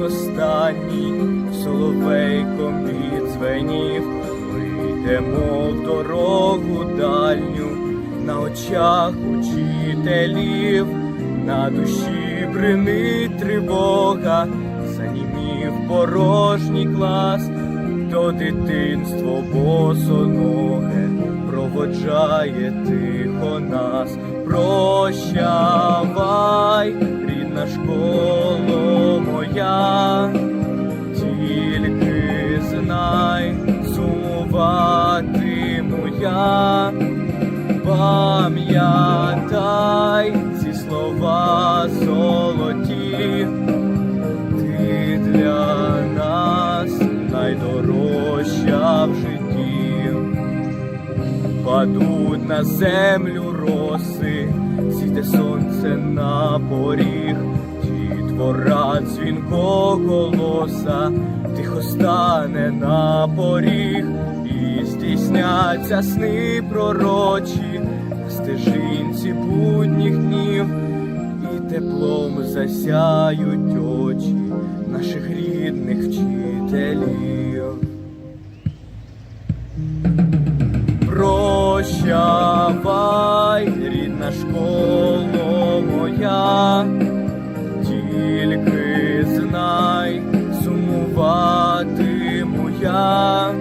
останній соловейком відзвенів, вийдемо в дорогу дальню на очах учителів, на душі бринить тривога, занімів порожній клас, то дитинство босоноге проводжає тихо нас, прощава. Сумуватиму пам'ятай ці слова золоті, ти для нас найдорожча в житті. Падуть на землю роси, сіде сонце на поріг, дітвора дзвінко голоса, тихо стане на поріг, і здійсняться сни пророчі на стежинці будніх днів, і теплом засяють очі наших рідних вчителів. Прощавай, рідна школа моя, тільки знай, сумуватиму я,